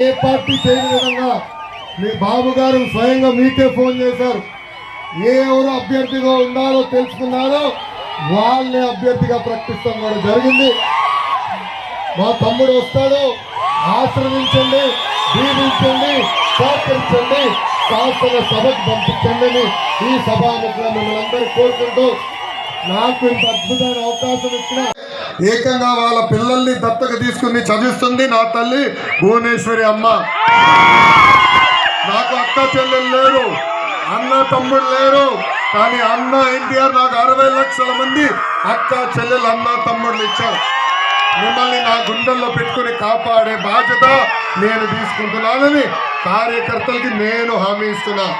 ఏ party చేయని విధంగా మీ బాబు గారు స్వయంగా మీకే ఫోన్ చేశారు. ఏ ఎవరు అభ్యర్థిగా ఉండాలో తెలుసుకున్నారో వాళ్ళని అభ్యర్థిగా ప్రకటిస్తాం కూడా జరిగింది. మా తమ్ముడు వస్తాడు. ఆశ్రమించండి దీవించండి సహకరించండి శాసన సభకు పంపించండి ఈ సభాముఖంగా మిమ్మల్ని అందరూ కోరుకుంటూ నాకు ఇంత అద్భుతమైన అవకాశం ఇచ్చిన ఏకంగా వాళ్ళ పిల్లల్ని దత్తక తీసుకుని చదివిస్తుంది నా తల్లి భువనేశ్వరి అమ్మ. నాకు అక్క చెల్లెలు లేరు. అన్న తమ్ముడు లేరు. కానీ అన్న ఎన్టీఆర్ నాకు అరవై లక్షల మంది అక్క చెల్లెలు అన్న తమ్ముళ్ళు ఇచ్చారు. మిమ్మల్ని నా గుండెల్లో పెట్టుకుని కాపాడే బాధ్యత నేను తీసుకుంటున్నానని కార్యకర్తలకి నేను హామీ ఇస్తున్నా.